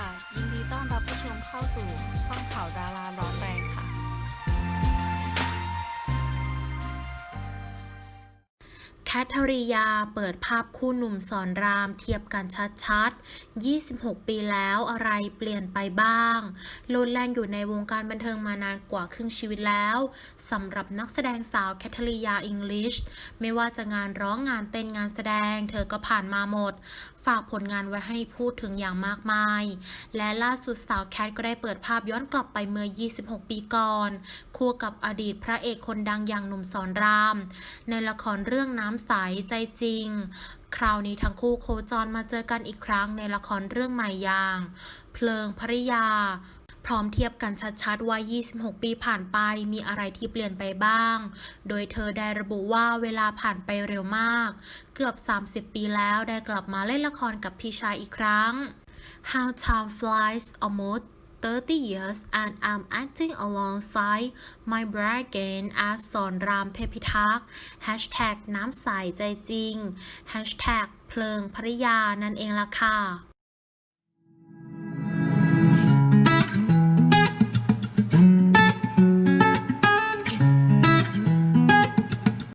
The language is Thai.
ค่ะ ยินดีต้อนรับผู้ชมเข้าสู่ช่องข่าวด แคทเธอรียาเปิดภาพคู่หนุ่มสอนรามเทียบกันชัดๆ 26 ปีแล้วอะไรเปลี่ยนไปบ้าง โลดแล่นอยู่ในวงการบันเทิงมานานกว่าครึ่งชีวิตแล้วสำหรับนักแสดงสาวแคทเธอรียาอิงลิช ไม่ว่าจะงานร้องงานเต้นงานแสดง เธอก็ผ่านมาหมด ฝากผลงานไว้ให้พูดถึงอย่างมากมาย และล่าสุดสาวแคทก็ได้เปิดภาพย้อนกลับไปเมื่อ 26 ปีก่อน คู่กับอดีตพระเอกคนดังอย่างหนุ่มสอนราม ในละครเรื่องน้ำใสใจจริง คราวนี้ทั้งคู่โคจรมาเจอกันอีกครั้งในละครเรื่องใหม่ย่าง เพลิงภริยา พร้อมเทียบกันชัดๆว่า 26 ปีผ่านไปมีอะไรที่เปลี่ยนไปบ้าง โดยเธอได้ระบุว่าเวลาผ่านไปเร็วมาก เกือบ 30 ปีแล้วได้กลับมาเล่นละครกับพี่ชายอีกครั้ง How time flies almost 30 years and I'm acting alongside my brother again as สอนรามเทพิทักษ์ Hashtag น้ำใสใจจริง Hashtag เพลิงภริยานั่นเองล่ะค่ะ